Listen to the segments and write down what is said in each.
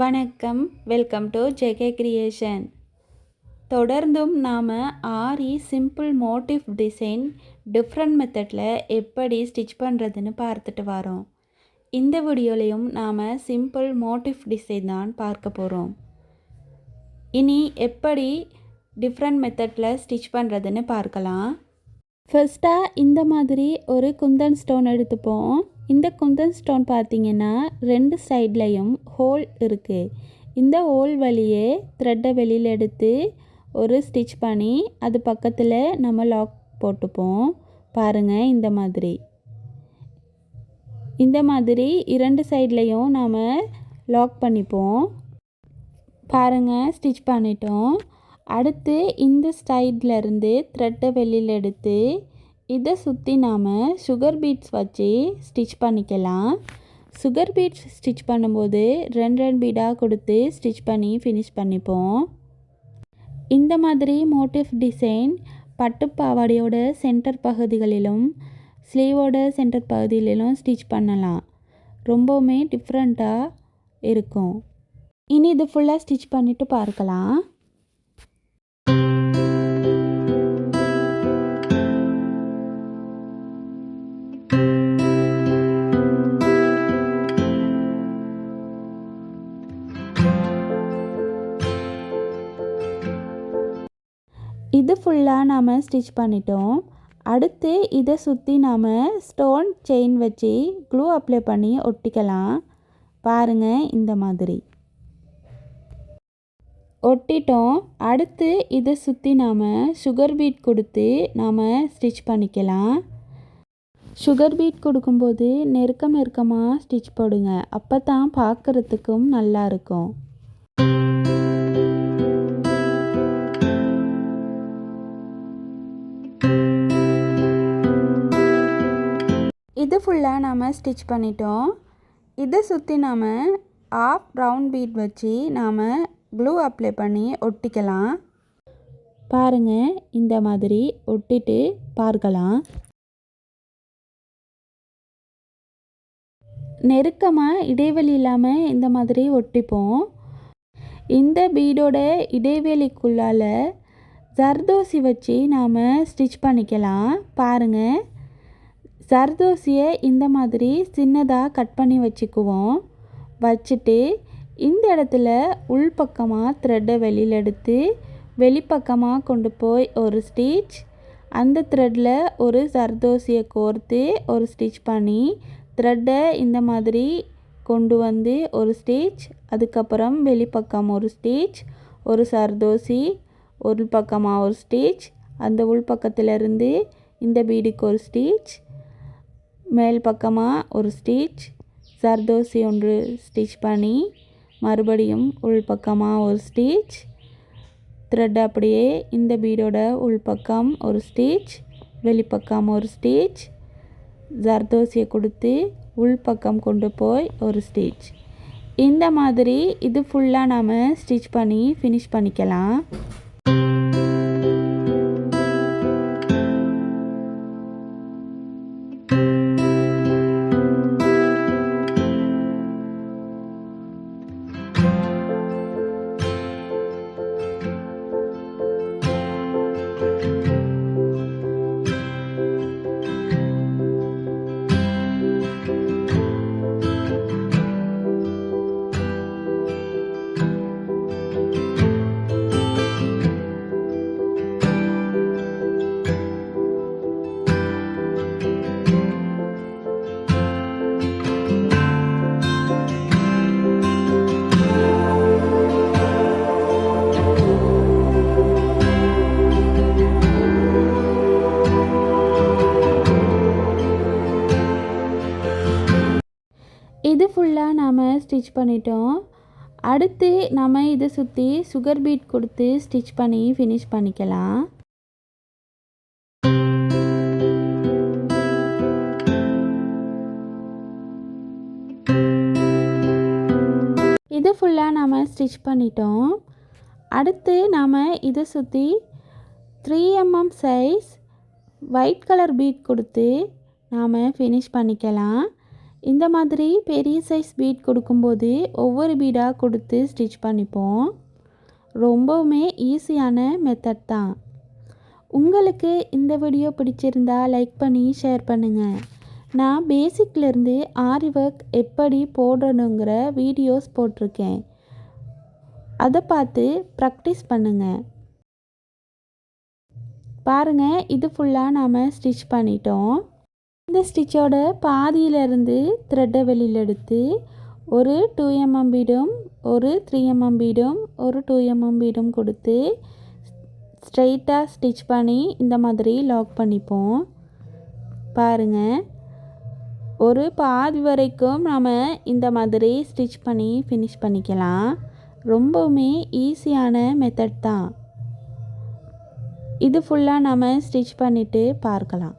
வணக்கம். Welcome to JK creation தொடர்ந்தும் நாம் aari simple motif design different மெத்தடில் எப்படி ஸ்டிச் பண்ணுறதுன்னு பார்த்துட்டு வரோம். இந்த வீடியோலையும் நாம் சிம்பிள் மோட்டிவ் டிசைன் தான் பார்க்க போகிறோம் இனி எப்படி டிஃப்ரெண்ட் மெத்தடில் ஸ்டிச் பண்ணுறதுன்னு பார்க்கலாம். ஃபர்ஸ்ட்டாக இந்த மாதிரி ஒரு குந்தன் ஸ்டோன் எடுத்துப்போம். இந்த குந்தன் ஸ்டோன் பார்த்தீங்கன்னா ரெண்டு சைட்லேயும் ஹோல் இருக்குது இந்த ஹோல் வழியே த்ரெட்டை வெளியில் எடுத்து ஒரு ஸ்டிச் பண்ணி அது பக்கத்தில் நம்ம லாக் போட்டுப்போம். பாருங்கள் இந்த மாதிரி. இந்த மாதிரி இரண்டு சைட்லேயும் நாம் லாக் பண்ணிப்போம். பாருங்கள் ஸ்டிச் பண்ணிட்டோம். அடுத்து இந்த சைட்லேருந்து த்ரெட்டை வெளியில் எடுத்து இதை சுற்றி நாம் சுகர் பீட்ஸ் வச்சு ஸ்டிச் பண்ணிக்கலாம். சுகர் பீட்ஸ் ஸ்டிச் பண்ணும்போது ரெண்டு ரெண்டு பீடாக கொடுத்து ஸ்டிச் பண்ணி ஃபினிஷ் பண்ணிப்போம். இந்த மாதிரி மோட்டிவ் டிசைன் பட்டு பாவாடையோட சென்டர் பகுதிகளிலும் ஸ்லீவோட சென்டர் பகுதிகளிலும் ஸ்டிச் பண்ணலாம். ரொம்பவுமே டிஃப்ரெண்ட்டாக இருக்கும். இனி இது ஃபுல்லாக ஸ்டிச் பண்ணிவிட்டு பார்க்கலாம். ஃபுல்லாக நாம் ஸ்டிச் பண்ணிட்டோம். அடுத்து இதை சுற்றி நாம் ஸ்டோன் செயின் வச்சு க்ளூ அப்ளை பண்ணி ஒட்டிக்கலாம். பாருங்கள் இந்த மாதிரி. ஒட்டிட்டோம். அடுத்து இதை சுற்றி நாம் சுகர் பீட் கொடுத்து நாம் ஸ்டிச் பண்ணிக்கலாம். சுகர் பீட் கொடுக்கும்போது நெருக்கம் நெருக்கமாக ஸ்டிச் போடுங்க. அப்போ தான் பார்க்குறதுக்கும் நல்லா இது ஃபுல்லாக நாம் ஸ்டிச் பண்ணிட்டோம். இதை சுற்றி நாம் ஆஃப் ரவுண்ட் பீட் வச்சு நாம் க்ளூ அப்ளை பண்ணி ஒட்டிக்கலாம். பாருங்கள் இந்த மாதிரி ஒட்டிட்டு பார்க்கலாம். நெருக்கமாக இடைவெளி இல்லாமல் இந்த மாதிரி ஒட்டிப்போம். இந்த பீடோட இடைவெளிக்குள்ளால் ஜர்தோசி வச்சு நாம் ஸ்டிச் பண்ணிக்கலாம். பாருங்கள் சர்தோசியை இந்த மாதிரி சின்னதாக கட் பண்ணி வச்சுக்குவோம். வச்சுட்டு இந்த இடத்துல உள்பக்கமாக த்ரெட்டை வெளியில் எடுத்து வெளிப்பக்கமாக கொண்டு போய் ஒரு ஸ்டிச் அந்த த்ரெட்டில் ஒரு சர்தோசியை கோர்த்து ஒரு ஸ்டிச் பண்ணி த்ரெட்டை இந்த மாதிரி கொண்டு வந்து ஒரு ஸ்டிச் அதுக்கப்புறம் வெளிப்பக்கம் ஒரு ஸ்டிச் ஒரு சர்தோசி ஒரு பக்கமாக ஒரு ஸ்டிச் அந்த உள்பக்கத்திலிருந்து இந்த பீடுக்கு ஒரு ஸ்டிச் மேல் பக்கமாக ஒரு ஸ்டிச் சர்தோசி ஒன்று ஸ்டிச் பண்ணி மறுபடியும் உள்பக்கமாக ஒரு ஸ்டிச். த்ரெட் அப்படியே இந்த பீடோட உள்பக்கம் ஒரு ஸ்டிச் வெளிப்பக்கம் ஒரு ஸ்டிச். ஜர்தோசியை கொடுத்து உள்பக்கம் கொண்டு போய் ஒரு ஸ்டிச். இந்த மாதிரி இது ஃபுல்லாக நாம் ஸ்டிச் பண்ணி ஃபினிஷ் பண்ணிக்கலாம். ஸ்டிச் பண்ணிட்டோம். அடுத்து நம்ம இதை சுற்றி சுகர் பீட் கொடுத்து ஸ்டிச் பண்ணி ஃபினிஷ் பண்ணிக்கலாம். இது ஃபுல்லாக நாம் ஸ்டிச் பண்ணிட்டோம். அடுத்து நாம் இதை சுற்றி three MM size white colour bead கொடுத்து நாம் ஃபினிஷ் பண்ணிக்கலாம். இந்த மாதிரி பெரிய சைஸ் பீட் கொடுக்கும்போது ஒவ்வொரு பீடாக கொடுத்து ஸ்டிச் பண்ணிப்போம். ரொம்பவுமே ஈஸியான மெத்தட் தான். உங்களுக்கு இந்த வீடியோ பிடிச்சிருந்தா லைக் பண்ணி ஷேர் பண்ணுங்கள் நான் பேசிக்லேருந்து ஆரி ஒர்க் எப்படி போடணுங்கிற வீடியோஸ் போட்டிருக்கேன். அதை பார்த்து ப்ராக்டிஸ் பண்ணுங்கள் பாருங்கள் இது ஃபுல்லாக நாம் ஸ்டிச் பண்ணிட்டோம். இந்த ஸ்டிச்சோட பாதியிலிருந்து த்ரெட்டை வெளியில் எடுத்து ஒரு டூ எம்எம் பீடும் ஒரு த்ரீ எம்எம் பீடும் ஒரு டூ எம்எம் பீடும் கொடுத்து ஸ்ட்ரெயிட்டாக ஸ்டிச் பண்ணி இந்த மாதிரி லாக் பண்ணிப்போம். பாருங்கள் ஒரு பாதி வரைக்கும் நாம் இந்த மாதிரி ஸ்டிச் பண்ணி ஃபினிஷ் பண்ணிக்கலாம். ரொம்பவுமே ஈஸியான மெத்தட் தான். இது ஃபுல்லாக நம்ம ஸ்டிச் பண்ணிவிட்டு பார்க்கலாம்.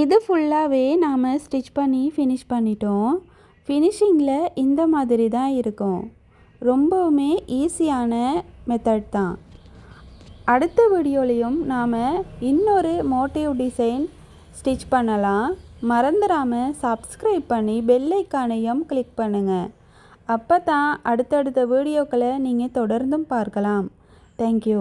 இது ஃபுல்லாகவே நாம் ஸ்டிச் பண்ணி ஃபினிஷ் பண்ணிட்டோம். ஃபினிஷிங்கில் இந்த மாதிரி தான் இருக்கும். ரொம்பவுமே ஈஸியான மெத்தட் தான். அடுத்த வீடியோலையும் நாம் இன்னொரு மோட்டிவ் டிசைன் ஸ்டிச் பண்ணலாம். மறந்துடாமல் சப்ஸ்கிரைப் பண்ணி பெல்லைக்கானையும் கிளிக் பண்ணுங்கள் அப்போ தான் அடுத்தடுத்த வீடியோக்களை நீங்கள் தொடர்ந்தும் பார்க்கலாம். தேங்க்யூ